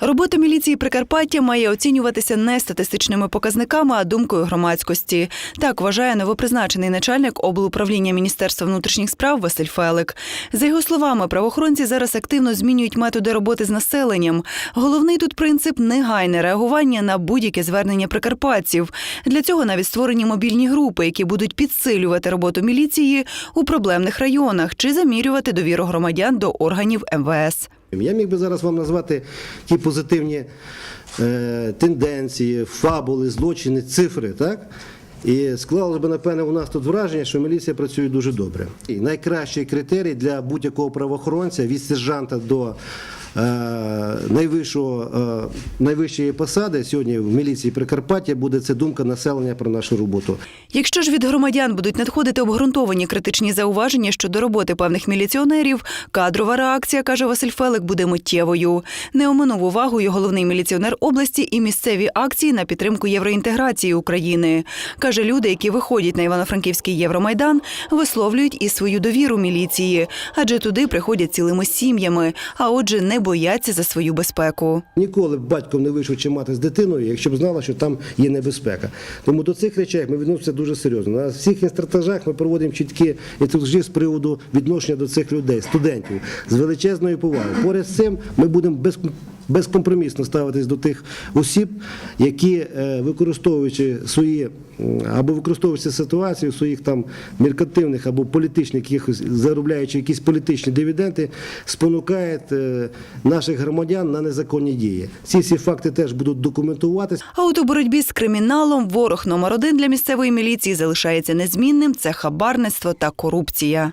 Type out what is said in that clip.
Робота міліції Прикарпаття має оцінюватися не статистичними показниками, а думкою громадськості. Так вважає новопризначений начальник облуправління Міністерства внутрішніх справ Василь Фелик. За його словами, правоохоронці зараз активно змінюють методи роботи з населенням. Головний тут принцип негайне реагування на будь-яке звернення прикарпатців. Для цього навіть створені мобільні групи, які будуть підсилювати роботу міліції у проблемних районах чи замірювати довіру громадян до органів МВС. Я міг би зараз вам назвати ті позитивні е, тенденції, фабули, злочини, цифри, так? І склалось би, напевне, у нас тут враження, що міліція працює дуже добре. І найкращий критерій для будь-якого правоохоронця від сержанта до найвищого, е, найвищої посади сьогодні в міліції Прикарпаття буде це думка населення про нашу роботу. Якщо ж від громадян будуть надходити обґрунтовані критичні зауваження щодо роботи певних міліціонерів, кадрова реакція, каже Василь Фелик, буде миттєвою. Не оминув увагою головний міліціонер області і місцеві акції на підтримку євроінтеграції України. Каже, люди, які виходять на Івано-Франківський Євромайдан, висловлюють і свою довіру міліції, адже туди приходять цілими сім'ями, а отже, не бояться за свою безпеку. Ніколи б батьком не вийшов чи мати з дитиною, якщо б знала, що там є небезпека. Тому до цих речей ми відносимося дуже серйозно. На всіх інстратажах ми проводимо чіткі інструкції з приводу відношення до цих людей, студентів, з величезною повагою. Поряд з цим ми будемо без. Безкомпромісно ставитись до тих осіб, які е, використовуючи свої або використовуючи ситуацію своїх там меркантивних або політичних якихось заробляючи якісь політичні дивіденди, спонукають е, наших громадян на незаконні дії. Ці всі факти теж будуть документуватись. А от у боротьбі з криміналом ворог номер один для місцевої міліції залишається незмінним це хабарництво та корупція.